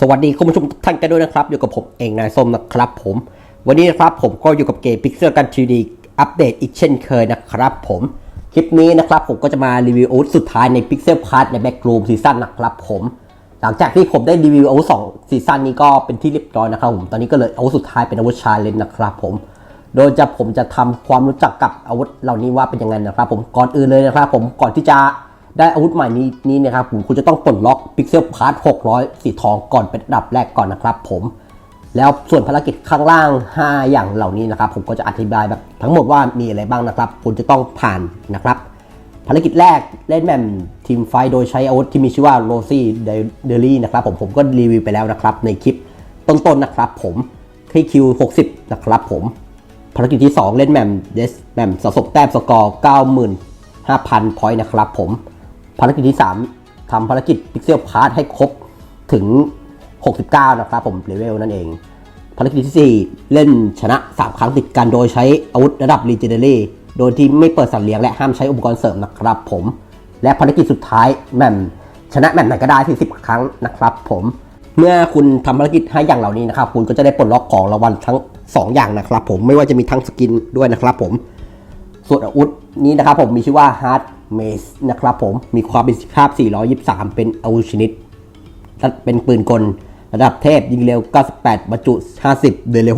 สวัสดีคุณผู้ชมทุกท่านกันด้วยนะครับ อยู่กับผมเองนายส้มนะครับผม วันนี้นะครับผมก็อยู่กับเกม Pixel กันทีดีอัปเดตอีกเช่นเคยนะครับผมคลิปนี้นะครับผมก็จะมารีวิวโอสุดท้ายใน Pixel Pass ใน Backroom ซีซั่นนะครับผมหลังจากที่ผมได้รีวิวโอสองซีซั่นนี้ก็เป็นที่เรียบร้อยนะครับผมตอนนี้ก็เลยโอสุดท้ายเป็นอาวุธชาเลนจ์นะครับผมโดยจะผมจะทำความรู้จักกับอาวุธเหล่านี้ว่าเป็นยังไงนะครับ ผมก่อนอื่นเลยนะครับ ผมก่อนที่จะ ได้อาวุธใหม่นี้นี้นะครับผมคุณจะต้องปลดล็อก Pixel Pass 600 สีทองก่อนเป็นดับแรกก่อนนะครับผม แล้วส่วนภารกิจข้างล่าง 5 อย่างเหล่านี้นะครับ ผมก็จะอธิบายแบบทั้งหมดว่ามีอะไรบ้างนะครับ คุณจะต้องผ่านนะครับภารกิจแรกเล่นแมมทีมไฟโดยใช้อาวุธที่มีชื่อว่าโรซี่เดลี่นะครับผมผมก็รีวิวไปแล้วนะครับ ในคลิปต้นๆนะครับผมที่คิว60 นะครับผม ภารกิจที่ 2 เล่นแมมเดสแมมสะสมแต้มสกอร์ 95,000 พอยต์นะครับผม ภารกิจที่ 3ทำภารกิจ Pixel Pass ให้ครบถึง 69 นะครับผมเลเวลนั่นเอง ภารกิจที่ 4 เล่นชนะ 3 ครั้งติดกันโดยใช้อาวุธระดับ Legendary โดยที่ไม่เปิดสัตว์เลี้ยงและห้ามใช้อุปกรณ์เสริมนะครับผม และภารกิจสุดท้ายแม่มชนะแม่มไหนก็ได้ที่10 ครั้งนะครับผมเมื่อคุณทำภารกิจให้อย่างเหล่านี้นะครับ คุณก็จะได้ปลดล็อกของรางวัลทั้ง 2 อย่างนะครับ ผมไม่ว่าจะมีทั้งสกินด้วยนะครับ ผมส่วนอาวุธนี้นะครับ ผมมีชื่อว่า Hard Mace นะครับผมมีความประสิทธิภาพ 423 เป็นอาวุธชนิด เป็นปืนกลระดับเทพยิงเร็ว 98 บรรจุ 50 เดินเร็ว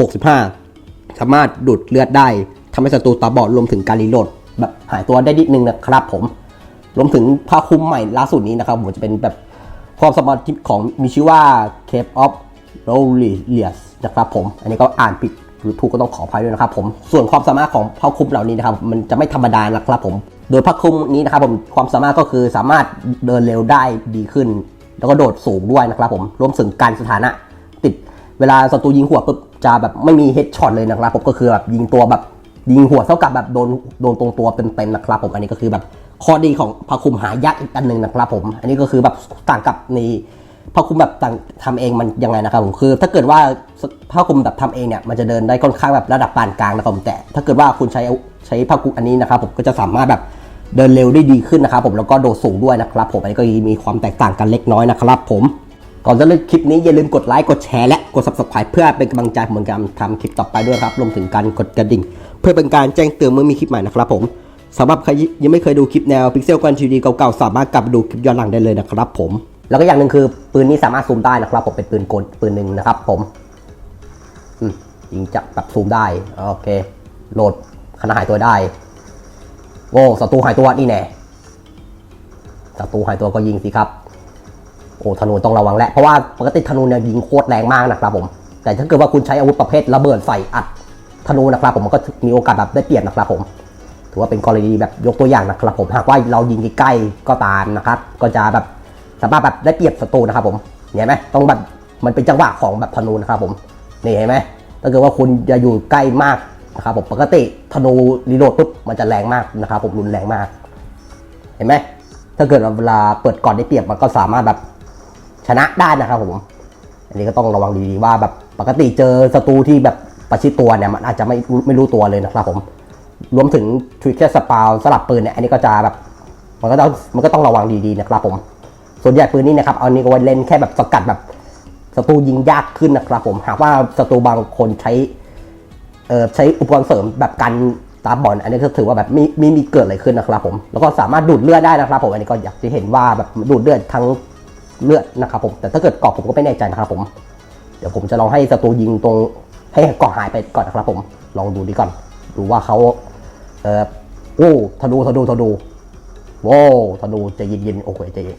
65 สามารถดูดเลือดได้ทำให้ศัตรูตาบอดรวมถึงการรีโหลดแบบหายตัวได้นิดนึงนะครับผม รวมถึงผ้าคลุมใหม่ล่าสุดนี้นะครับผมจะเป็นแบบความสามารถของมีชื่อว่า Cape of r o l i l i u s นะครับผม อันนี้ก็อ่านผิดหรือถูกก็ต้องขออภัยด้วยนะครับผม ส่วนความสามารถของผ้าคลุมเหล่านี้นะครับ มันจะไม่ธรรมดานะครับผม โดยผ้าคลุมนี้นะครับผมความสามารถก็คือสามารถเดินเร็วได้ดีขึ้น แล้วก็โดดสูงด้วยนะครับผมรวมถึงการสถานะ ติดเวลาศัตรูยิงหัวปุ๊บจะแบบไม่มีเฮดช็อตเลยนะครับผมก็คือแบบยิงตัวแบบยิงหัวเท่ากับแบบโดนโดนตรงตัวเต็มๆนะครับผมอันนี้ก็คือแบบข้อดีของผ้าคลุมหายากอีกอันหนึ่งนะครับผมอันนี้ก็คือแบบต่างกับในผ้าคลุมแบบต่างทำเองมันยังไงนะครับผมคือ ถ้าเกิดว่าผ้าคลุมแบบทำเองเนี่ยมันจะเดินได้ค่อนข้างแบบระดับปานกลางนะครับผมแต่ ถ้าเกิดว่าคุณใช้ใช้ผ้าคลุมอันนี้นะครับผมก็จะสามารถแบบ เดินเร็วได้ดีขึ้นนะครับผมแล้วก็โดดสูงด้วยนะครับผมอันนี้ก็มีความแตกต่างกันเล็กน้อยนะครับผมก่อนจะเริ่มคลิปนี้อย่าลืมกดไลค์กดแชร์และกด subscribe เพื่อเป็นกำลังใจผมในการทำคลิปต่อไปด้วยครับรวมถึงการกดกระดิ่ง เพื่อเป็นการแจ้งเตือนเมื่อมีคลิปใหม่นะครับผมสำหรับใครยังไม่เคยดูคลิปแนว Pixel กันทีดีเก่าๆสามารถกลับดูคลิปย้อนหลังได้เลยนะครับผมแล้วก็อย่างหนึ่งคือปืนนี้สามารถซูมได้นะครับผมเป็นปืนกลปืนหนึ่งนะครับผมยิงจับแบบซูมได้โอเคโหลดขณะหายตัวได้ โอ้ศัตรูหายตัวนี่แน่ศัตรูหายตัวก็ยิงสิครับโอ้ธนูต้องระวังแหละเพราะว่าปกติธนูเนี่ยยิงโคตรแรงมากนะครับผม แต่ถ้าเกิดว่าคุณใช้อาวุธประเภทระเบิดใส่อัดธนูนะครับผมมันก็มีโอกาสแบบได้เปรียบนะครับผม ถือว่าเป็นกรณีแบบยกตัวอย่างนะครับผมหากว่าเรายิงใกล้ก็ตามนะครับ ก็จะแบบสามารถแบบได้เปรียบศัตรูนะครับผมเห็นไหมต้องแบบมันเป็นจังหวะของแบบธนูนะครับผมนี่เห็นไหมถ้าเกิดว่าคุณจะอยู่ใกล้มาก นะครับผมปกติธนูรีโหลดปุ๊บมันจะแรงมากนะครับผมรุนแรงมาก เห็นไหมถ้าเกิดเวลาเปิดก่อนได้เปรียบมันก็สามารถแบบชนะได้นะครับผมอันนี้ก็ต้องระวังดีๆว่าแบบปกติเจอศัตรูที่แบบประชิดตัวเนี่ยมันอาจจะไม่ไม่รู้ตัวเลยนะครับผมรวมถึงทริกเกอร์สปาวสลับปืนเนี่ยอันนี้ก็จะแบบมันก็ต้องมันก็ต้องระวังดีๆนะครับผม ส่วนใหญ่ปืนนี้นะครับเอานี้ก็ไว้เล่นแค่แบบสกัดแบบศัตรูยิงยากขึ้นนะครับผมหากว่าศัตรูบางคนใช้ เอ่อใช้อุปกรณ์เสริมแบบกันตาบอลอันนี้ก็ถือว่าแบบมีมีมีเกิดอะไรขึ้นนะครับผมแล้วก็สามารถดูดเลือดได้นะครับผมอันนี้ก็อยากจะเห็นว่าแบบดูดเลือดทั้งเลือดนะครับผมแต่ถ้าเกิดเกาะผมก็ไม่แน่ใจนะครับผมเดี๋ยวผมจะลองให้ศัตรูยิงตรงให้เกาะหายไปก่อนนะครับผมลองดูดีก่อนดูว่าเขาเออโอ้ธนูธนูธนูโว้ธนูใจเย็นๆโอเคใจเย็น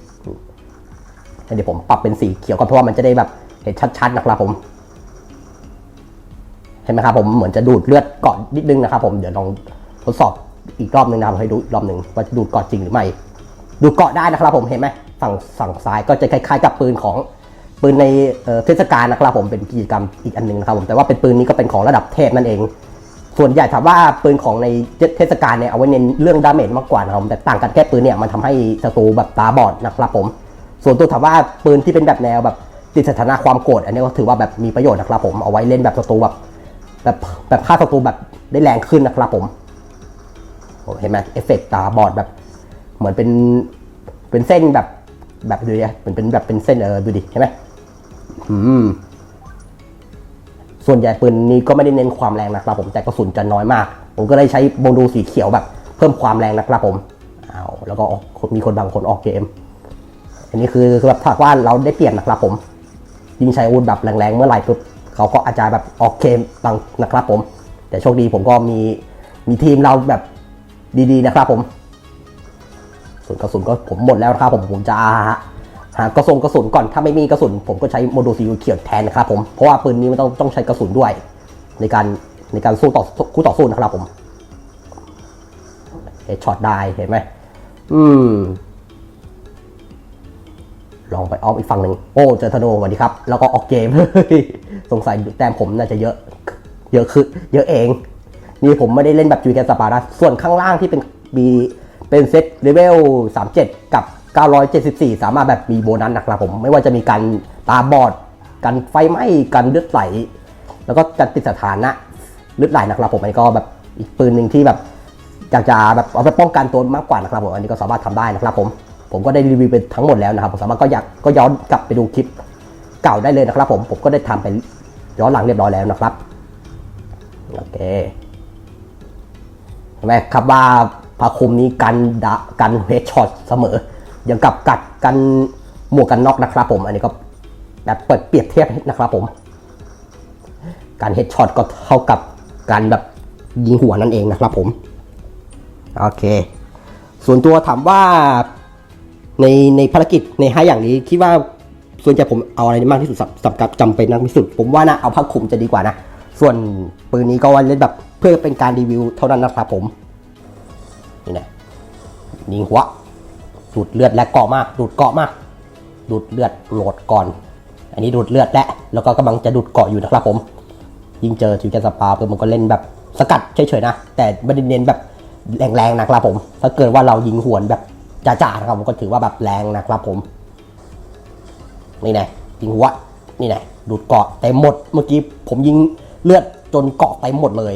เดี๋ยวผมปรับเป็นสีเขียวก่อนเพราะว่ามันจะได้แบบเห็นชัดๆนะครับผม เห็นไหมครับผมเหมือนจะดูดเลือดก่อนนิดนึงนะครับผมเดี๋ยวลองทดสอบอีกรอบนึงนะครับให้ดูอีกรอบหนึ่งว่าจะดูดก่อนจริงหรือไม่ ดูเกาะได้นะครับผมเห็นไหมฝั่งฝั่งซ้ายก็จะคล้ายๆกับปืนของปืนในเทศกาลนะครับผมเป็นกิจกรรมอีกอันหนึ่งนะครับผมแต่ว่าเป็นปืนนี้ก็เป็นของระดับเทพนั่นเอง ส่วนใหญ่ถามว่าปืนของในเทศกาลเนี่ยเอาไว้เน้นเรื่องดาเมจมากกว่านะครับแต่ต่างกันแค่ปืนเนี่ยมันทำให้ศัตรูแบบตาบอดนะครับผม ส่วนตัวถามว่าปืนที่เป็นแบบแนวแบบติดสถานะความโกรธอันนี้ก็ถือว่าแบบมีประโยชน์นะครับผมเอาไว้เล่นแบบศัตรูแบบ แบบแบบฆ่าศัตรูแบบได้แรงขึ้นนะครับผมเห็นไหมเอฟเฟกต์ตาบอดแบบ เหมือนเป็นเป็นเส้นแบบแบบดูดิเหมือนเป็นแบบเป็นเส้นเออดูดิเห็นไหมอืมส่วนใหญ่ปืนนี้ก็ไม่ได้เน้นความแรงนะครับ ผมแต่กระสุนจะน้อยมาก ผมก็เลยใช้โบดูสีเขียวแบบ เพิ่มความแรงนะครับผมเอาแล้วก็มีคนบางคนออกเกม อันนี้คือแบบถ้าว่าเราได้เปรียบนะครับผม ยิงใช้อาวุธแบบแรงๆเมื่อไหร่ปุ๊บ เขาก็อาจจะแบบออกเกมบางนะครับผม แต่โชคดีผมก็มีมีทีมเราแบบดีๆนะครับผมส่วนกระสุนก็ผมหมดแล้วนะครับผมผมจะหากระสุนกระสุนก่อนถ้าไม่มีกระสุน ผมก็ใช้โมดูลสีเขียวแทนนะครับผมเพราะว่าปืนนี้มันต้องต้องใช้กระสุนด้วย ในการในการสู้ต่อคู่ต่อสู้นะครับผมเฮดช็อตได้เห็นไหมอืมลองไปออฟอีกฝั่งหนึ่งโอ้เจอธนูสวัสดีครับ แล้วก็ออกเกม สงสัยแต้มผมน่าจะเยอะ เยอะคือเยอะเอง นี่ผมไม่ได้เล่นแบบจูแกนสปาร์ส่วนข้างล่างที่เป็นมีเป็นเซตเลเวล37 กับ 974 สามารถแบบมีโบนัสนะครับผม ไม่ว่าจะมีการตาบอดกันไฟไหม้กันเลือดไหล แล้วก็การติดสถานะเลือดไหลนะครับผมอันนี้ก็แบบอีกปืนหนึ่งที่แบบอยากจะแบบเอาไปป้องกันตัวมากกว่านะครับผมอันนี้ก็สามารถทำได้นะครับผมผมก็ได้รีวิวไปทั้งหมดแล้วนะครับผมสามารถก็อยากก็ย้อนกลับไปดูคลิปเก่าได้เลยนะครับผมผมก็ได้ทำไป ย้อนหลังเรียบร้อยแล้วนะครับโอเคเห็นไหมครับว่าผ้าคุมนี้กันดะกันเฮดช็อตเสมออย่างกับกัดกันหมวกกันน็อกนะครับผม อันนี้ก็แบบเปิดเปรียบเทียบนะครับผม การเฮดช็อตก็เท่ากับการแบบยิงหัวนั่นเองนะครับผม โอเค ส่วนตัวถามว่าในในภารกิจในห้าอย่างนี้คิดว่า ส่วนใหญ่ผมเอาอะไรมากที่สุดสำสำหรับจำเป็นมากที่สุด ผมว่านะเอาผ้าคลุมจะดีกว่านะ ส่วนปืนนี้ก็ว่าเล่นแบบเพื่อเป็นการรีวิวเท่านั้นนะครับผม นี่นะยิงหัวดูดเลือดและเกาะมาก ดูดเกาะมากดูดเลือดโหลดก่อน อันนี้ดูดเลือดและ แล้วก็กำลังจะดูดเกาะอยู่นะครับผม ยิงเจอจิวแกนสปาเพื่อมันก็เล่นแบบสกัดเฉยๆนะ แต่ไม่ได้เน้นแบบแรงๆนะครับผม ถ้าเกิดว่าเรายิงหวนแบบจ่าๆนะครับผมก็ถือว่าแบบแรงนะครับผม นี่ไงยิงหัวนี่ไงดูดเกาะเต็มหมดเมื่อกี้ผมยิงเลือดจนเกาะเต็มหมดเลย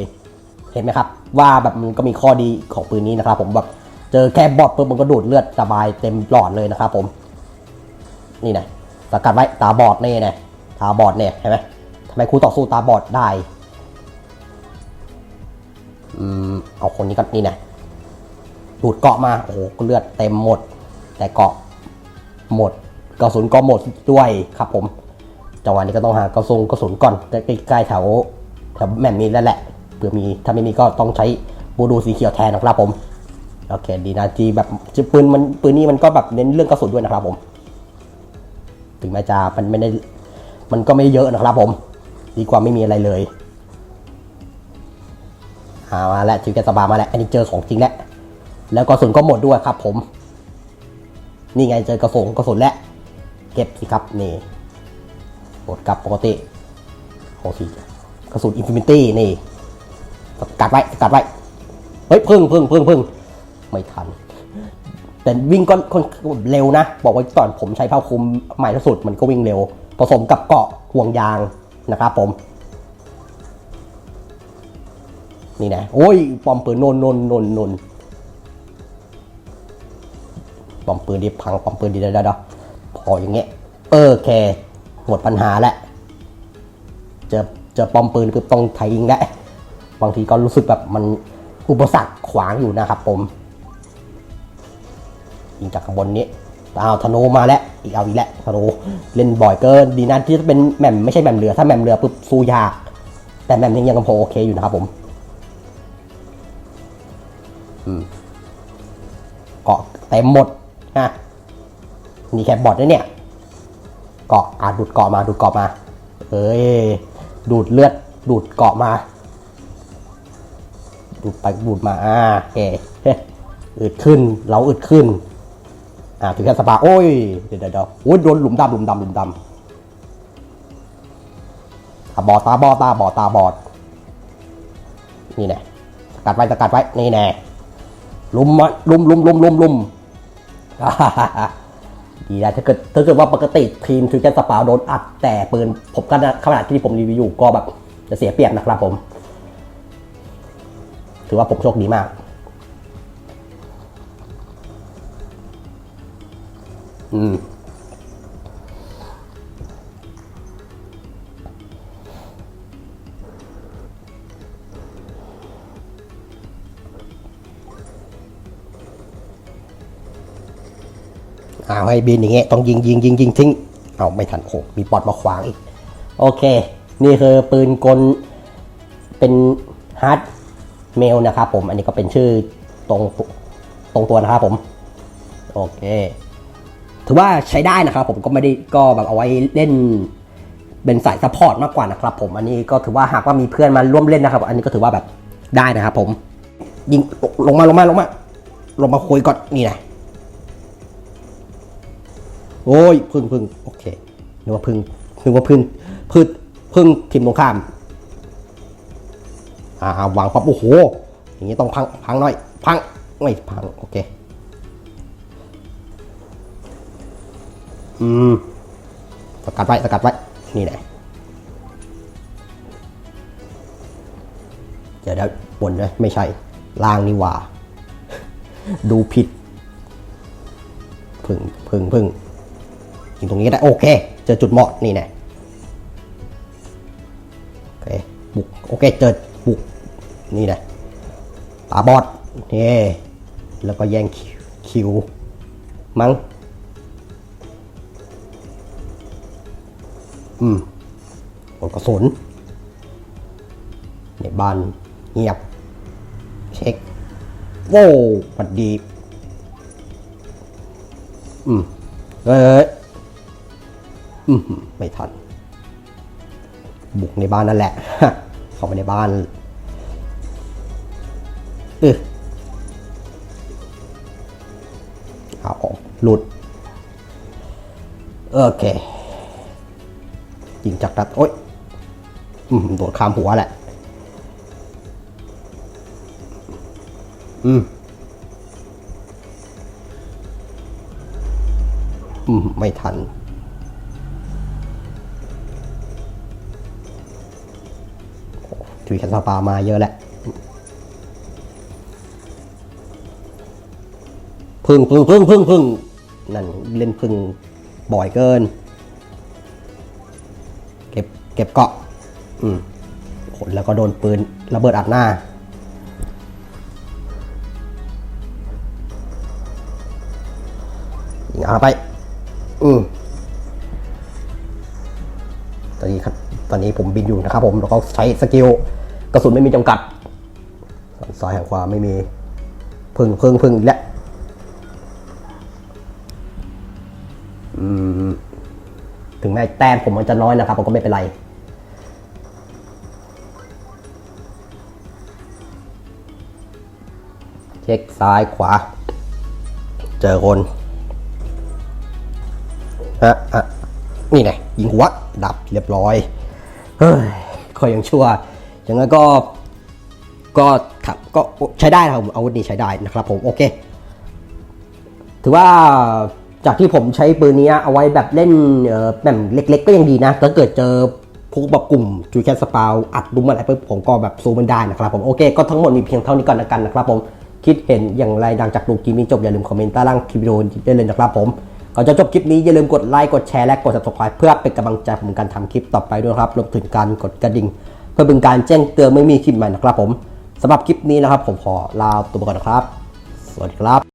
เห็นไหมครับ ว่าแบบมันก็มีข้อดีของปืนนี้นะครับ ผมแบบเจอแค่บอดปุ๊บมันก็ดูดเลือดสบายเต็มหลอดเลยนะครับ ผม นี่ไงสกัดไว้ตาบอดนี่ไงตาบอดเนี่ยเห็นไหมทำไมครูต่อสู้ตาบอดได้อืมเอาคนนี้ก็นี่นะดูดเกาะมาโอ้โหเลือดเต็มหมด แต่เกาะหมด กระสุนก็หมดด้วยครับผม จังหวะนี้ก็ต้องหากระสุนกระสุนก่อนใกล้ๆแถวแถวแม่มนี้แล้วแหละเผื่อมีถ้าไม่มีก็ต้องใช้บูดูสีเขียวแทนนะครับผมโอเคดีนะจีแบบปืนมันปืนนี้มันก็แบบเน้นเรื่องกระสุนด้วยนะครับผม ถึงแม้จะมันไม่ได้มันก็ไม่เยอะนะครับผม ดีกว่าไม่มีอะไรเลยหามาแล้วจิวแกสบามาแล้วอันนี้เจอของจริงแล้วแล้วกระสุนก็หมดด้วยครับผม นี่ไงเจอกระสุนกระสุนแล้ว เก็บสิครับนี่หมดกับปกติโอ้สิกระสุนอินฟินิตี้นี่สกัดไว้สกัดไว้เฮ้ยพึ่งพึ่งพึ่งพึ่งไม่ทัน แต่วิ่งก็ค่อนเร็วนะ บอกไว้ก่อนผมใช้ผ้าคลุมใหม่ที่สุดมันก็วิ่งเร็ว ผสมกับเกาะห่วงยางนะครับผม นี่นะ โอ้ยปอมปืนนนนนนนนปอมปืนดิพังปอมปืนดีเด้อพ ออย่างเงี้ยเออแคหมดปัญหาแล้วเจอเจอปอมปืนคือต้องไทยยิงแล้วบางทีก็รู้สึกแบบมันอุปสรรคขวางอยู่นะครับผมยิงจากข้างบนนี้เอาธนูมาแล้วอีกเอาอีกแล้วธนูเล่นบ่อยเกินดีนะที่จะเป็นแหม่มไม่ใช่แหม่มเรือถ้าแหม่มเรือปุ๊บสู้ยาก แต่แหม่มนี้ยังพอโอเคอยู่นะครับผมอืมเกาะเต็มหมดฮะ นี่แค่บอดนะเนี่ยเกาะอะดูดเกาะมาดูดเกาะมาเอ้ยดูดเลือดดูดเกาะมา ดูดไปดูดมาอ่าโอเคอึดขึ้นเราอึดขึ้นอ่าถึงแค่สปาโอ้ยเดี๋ยวเดี๋ยวเดี๋ยวโอ้ยโดนหลุมดำหลุมดำหลุมดำตาบอดตาบอดตาบอดตาบอดนี่แน่สกัดไว้สกัดไว้นี่แน่ลุมมาลุมลุมลุมลุมลุมอ่า ดีนะถ้าเกิดถ้าเกิดว่าปกติทีมทูเกนสปาโดนอัดแต่ปืนผมก็ขนาดที่ผมรีวิวอยู่ก็แบบจะเสียเปรียบนะครับผม ถือว่าผมโชคดีมากอืม เอาให้บินอย่างเงี้ยต้องยิงยิงยิงยิงทิ้ง เอาไม่ทันโอ้มีปอดมาขวางอีก โอเค นี่คือปืนกลเป็นฮาร์ดเมลนะครับผม อันนี้ก็เป็นชื่อตรงตรงตัวนะครับผม โอเค ถือว่าใช้ได้นะครับผมก็ไม่ได้ก็แบบเอาไว้เล่นเป็นสายซัพพอร์ตมากกว่านะครับผมอันนี้ก็ถือว่าหากว่ามีเพื่อนมาร่วมเล่นนะครับ อันนี้ก็ถือว่าแบบได้นะครับผมยิงลงมาลงมาลงมา ลงมาคุยก่อนนี่นะ โอ้ยพึ่งพึ่งโอเคนึกว่าพึ่งนึกว่าพึ่งพึ่งพึ่งทีมตรงข้ามอ่าวางปั๊บโอ้โหอย่างนี้ต้องพังพังหน่อยพังไม่พังโอเคอืมสกัดไว้สกัดไว้นี่แหละเดี๋ยวเดี๋ยวบนนะไม่ใช่ล่างนี่ว่า ดูผิดพึ่งพึ่งพึ่ง งตรงนี้ได้โอเค เจอจุดเหมาะนี่แน่โอเคบุกโอเคเจอบุกนี่แหละตาบอดนี่แล้วก็แย่งคิวมั้งอืมกดกระสุนในบ้านเงียบ เช็คโว้วสวัสดี อืมเอ้ยอืม ไม่ทัน บุกในบ้านนั่นแหละ เข้าไปในบ้านเออเอาออกหลุด โอเคยิงจากดัดโอ๊ยโดดข้ามหัวแหละ อืมอืม ไม่ทัน ขันซาปามาเยอะแหละพึ่งพึ่งพึ่งพึ่งพึ่งนั่นเล่นพึ่งบ่อยเกิน เก็บเก็บเกาะ อืมผลแล้วก็โดนปืนระเบิดอัดหน้ายิงอาไป อืมตอนนี้ครับ ตอนนี้ผมบินอยู่นะครับผม แล้วก็ใช้สกิล กระสุนไม่มีจำกัดซ้ายแห่งขวาไม่มีพึ่งพึ่งพึ่งอีกและถึงแม้แต้มผมมันจะน้อยนะครับผมก็ไม่เป็นไร เช็คซ้ายขวา เจอคนฮะอะนี่ไงยิงหัว ดับเรียบร้อย เฮ้ยก็ยังชั่ว อย่างนั้นก็ก็ก็ใช้ได้นะครับผมอาวุธนี้ใช้ได้นะครับผมโอเค ถือว่าจากที่ผมใช้ปืนนี้เอาไว้แบบเล่นแบบเล็ก ๆ ก็ยังดีนะถ้าเกิดเจอพวกแบบกลุ่มจูแคสสปาวอัดดุมอะไรปุ๊บผมก็แบบซูมมันได้นะครับผมโอเคก็ทั้งหมดมีเพียงเท่านี้ก่อนละกันนะครับผมคิดเห็นอย่างไรดังจากดูคลิปนี้จบอย่าลืมคอมเมนต์ใต้ล่างคลิปวิดีโอได้เลยนะครับผมก่อนจะจบคลิปนี้อย่าลืมกดไลค์กดแชร์และกด subscribe เพื่อเป็นกำลังใจผมในการทำคลิปต่อไปด้วยครับรวมถึงการกดกระดิ่ง เพื่อเป็นการแจ้งเตือนไม่มีคลิปใหม่นะครับผมสำหรับคลิปนี้นะครับผมขอลาตัวไปก่อนนะครับ สวัสดีครับ